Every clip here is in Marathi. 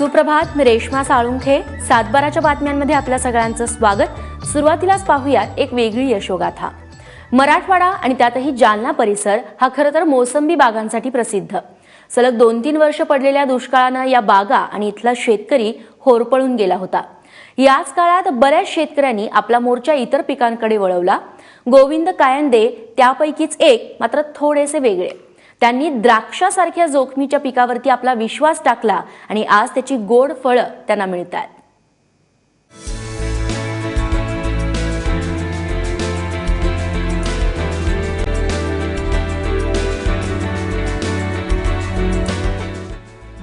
सुप्रभात मी रेश्मा साळुंखे. सातबाराच्या बातम्यांमध्ये आपल्या सगळ्यांचं स्वागत. सुरुवातीलाच पाहूयात एक वेगळी यशोगाथा. मराठवाडा आणि त्यातही जालना परिसर हा खरं तर मोसंबी बागांसाठी प्रसिद्ध. सलग दोन तीन वर्ष पडलेल्या दुष्काळानं या बागा आणि इथला शेतकरी होरपळून गेला होता. याच काळात बऱ्याच शेतकऱ्यांनी आपला मोर्चा इतर पिकांकडे वळवला. गोविंद कायंदे त्यापैकीच एक मात्र थोडेसे वेगळे. त्यांनी द्राक्षासारख्या जोखमीच्या पिकावरती आपला विश्वास टाकला आणि आज त्याची गोड फळं त्यांना मिळतात.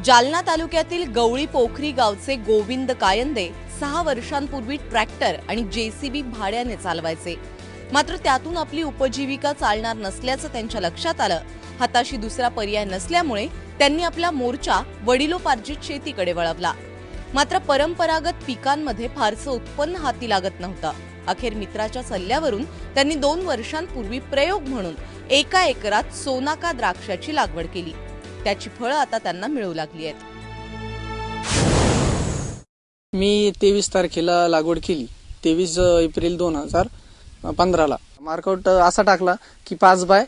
जालना तालुक्यातील गवळी पोखरी गावचे गोविंद कायंदे सहा वर्षांपूर्वी ट्रॅक्टर आणि जेसीबी भाड्याने चालवायचे. मात्र त्यातून आपली उपजीविका चालणार नसल्याचं त्यांच्या लक्षात आलं. हाताशी दुसरा पर्याय नसल्यामुळे त्यांनी आपला मोर्चा वडिलोपार्जित शेतीकडे वळवला. मात्र परंपरागत पिकांमध्ये फारसं उत्पन्न हाती लागत नव्हतं. अखेर मित्राच्या सल्ल्यावरून त्यांनी दोन वर्षांपूर्वी प्रयोग म्हणून एका एकरात सोनाका द्राक्षाची लागवड केली. त्याची फळं आता त्यांना मिळू लागली आहेत. मी तेवीस तारखेला लागवड केली. तेवीस एप्रिल दोन हजार पंधराला. मार्कआउट असा टाकला की पाच बाय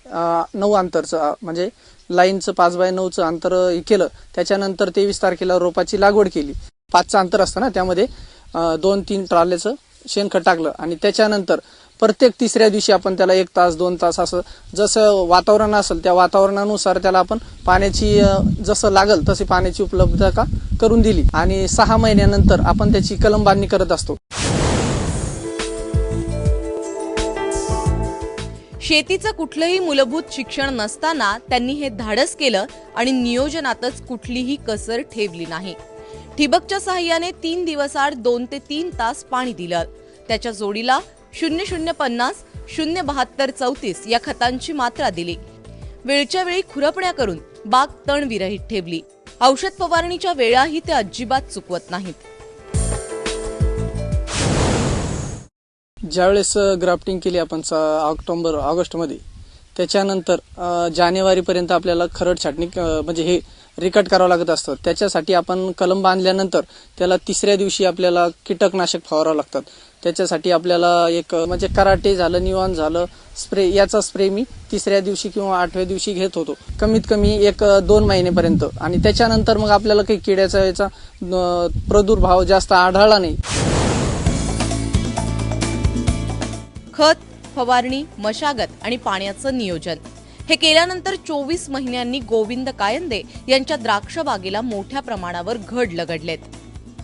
नऊ अंतरचं म्हणजे लाईनचं पाच बाय नऊचं अंतर केलं. त्याच्यानंतर तेवीस तारखेला रोपाची लागवड केली. पाचचं अंतर असतं ना त्यामध्ये दोन तीन ट्राल्याचं शेणखत टाकलं. आणि त्याच्यानंतर प्रत्येक तिसऱ्या दिवशी आपण त्याला एक तास दोन तास असं जसं वातावरण असेल त्या वातावरणानुसार त्याला आपण पाण्याची जसं लागल तशी पाण्याची उपलब्धता करून दिली. आणि सहा महिन्यानंतर आपण त्याची कलम बांधणी करत असतो. शेतीचं कुठलंही मूलभूत शिक्षण नसताना त्यांनी हे धाडस केलं आणि नियोजनातच कुठलीही कसर ठेवली नाही. ठिबकच्या सहाय्याने तीन दिवसाआड दोन ते तीन तास पाणी दिलं. त्याच्या जोडीला शून्य शून्य पन्नास शून्य बहात्तर चौतीस या खतांची मात्रा दिली. वेळच्या वेळी खुरपण्या करून बाग तणविरहित ठेवली. औषध फवारणीच्या वेळाही ते अजिबात चुकवत नाहीत. ज्यावेळेस ग्राफ्टिंग केली आपण स- ऑक्टोबर ऑगस्टमध्ये त्याच्यानंतर जानेवारीपर्यंत आपल्याला खरड छाटणी म्हणजे हे रिकट करावं लागत असतं. त्याच्यासाठी आपण कलम बांधल्यानंतर त्याला तिसऱ्या दिवशी आपल्याला कीटकनाशक फवारावं लागतात. त्याच्यासाठी आपल्याला एक म्हणजे कराटे झालं निवान झालं स्प्रे याचा स्प्रे मी तिसऱ्या दिवशी किंवा आठव्या दिवशी घेत होतो. कमीत कमी एक दोन महिनेपर्यंत. आणि त्याच्यानंतर मग आपल्याला काही किड्याचा याचा प्रदुर्भाव प्रादुर्भाव जास्त आढळला नाही. खत फवारणी मशागत आणि पाण्याचं नियोजन. हे केल्यानंतर चोवीस महिन्यांनी गोविंद कायंदे यांच्या द्राक्ष बागेला मोठ्या प्रमाणावर घड लगडलेत.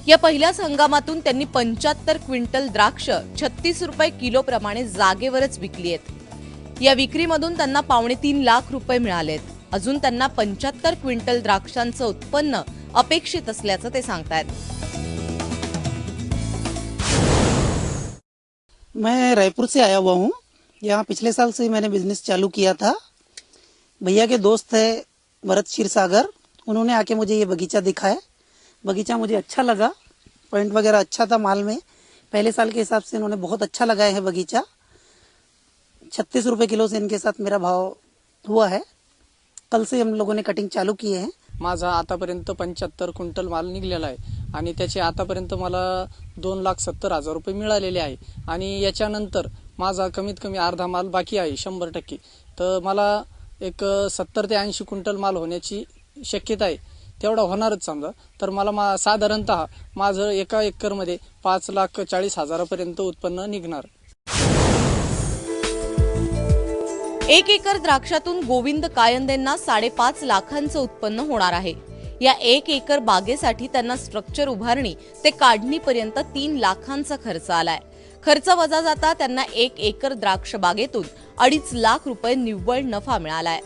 या पहिल्याच हंगामातून त्यांनी पंच्याहत्तर क्विंटल द्राक्ष छत्तीस रुपये किलो प्रमाणे जागेवरच विकली आहेत. या विक्रीमधून त्यांना पावणे तीन लाख रुपये मिळालेत. अजून त्यांना पंच्याहत्तर क्विंटल द्राक्षांचं उत्पन्न अपेक्षित असल्याचं ते सांगतायत. मैं रायपुर से आया हुआ हूँ। यहाँ पिछले साल से मैंने बिज़नेस चालू किया था। भैया के दोस्त है भरत सागर उन्होंने आके मुझे ये बगीचा दिखाया। बगीचा मुझे अच्छा लगा। पॉइंट वगैरह अच्छा था माल में। पहले साल के हिसाब से इन्होंने बहुत अच्छा लगाया है बगीचा। छत्तीस रुपये किलो से इनके साथ मेरा भाव हुआ है। कल से हम लोगों ने कटिंग चालू किए हैं। माझा आतापर्यंत पंच्याहत्तर क्विंटल माल आहे. आणि त्याचे आतापर्यंत मला दोन लाख सत्तर हजार रुपये मिळालेले आहे. आणि याच्यानंतर माझा कमीत कमी अर्धा माल बाकी आहे शंभर टक्के. तर मला एक सत्तर ते ऐंशी क्विंटल माल होण्याची शक्यता आहे. तेवढा होणारच समजा. तर मला मा साधारणतः माझं एका एकरमध्ये पाच लाख चाळीस हजारापर्यंत उत्पन्न निघणार. एक एकर द्राक्षातून गोविंद कायंदेंना साडेपाच लाखांचं उत्पन्न होणार आहे. या एक एकर बागेसाठी त्यांना स्ट्रक्चर उभारणी ते काढणीपर्यंत तीन लाखांचा खर्च आलाय. खर्च वजा जाता त्यांना एक एकर द्राक्ष बागेतून अडीच लाख रुपये निव्वळ नफा मिळालाय.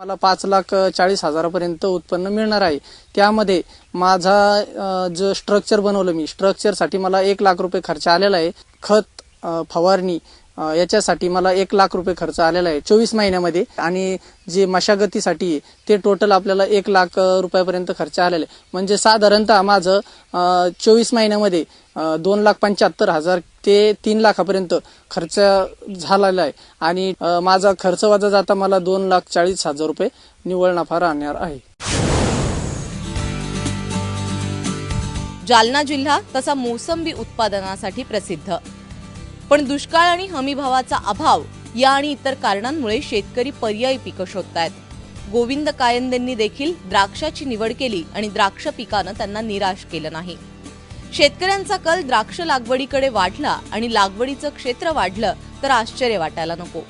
मला पाच लाख चाळीस हजारापर्यंत उत्पन्न मिळणार आहे. त्यामध्ये माझा जो स्ट्रक्चर बनवलं मी स्ट्रक्चरसाठी मला एक लाख रुपये खर्च आलेला आहे. खत फवारणी याच्यासाठी मला एक लाख रुपये खर्च आलेला आहे चोवीस महिन्यामध्ये. आणि जे मशागतीसाठी आहे, ते टोटल आपल्याला एक लाख रुपयापर्यंत खर्च आलेला आहे. म्हणजे साधारणतः माझं चोवीस महिन्यामध्ये दोन लाख पंच्याहत्तर हजार ते तीन लाखापर्यंत खर्च झालेला आहे. आणि माझा खर्च वाजा जाता मला दोन लाख चाळीस हजार रुपये निव्वळ नफा राहणार आहे. जालना जिल्हा तसा मोसंबी उत्पादनासाठी प्रसिद्ध. पण दुष्काळ आणि हमीभावाचा अभाव या आणि इतर कारणांमुळे शेतकरी पर्यायी पिकं शोधतायत. गोविंद कायंदेंनी देखील द्राक्षाची निवड केली आणि द्राक्ष पिकानं त्यांना निराश केलं नाही. शेतकऱ्यांचा कल द्राक्ष लागवडीकडे वाढला आणि लागवडीचं क्षेत्र वाढलं तर आश्चर्य वाटायला नको.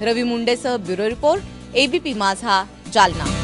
Ravi मुंडेसह bureau report ABP Majha Jalna.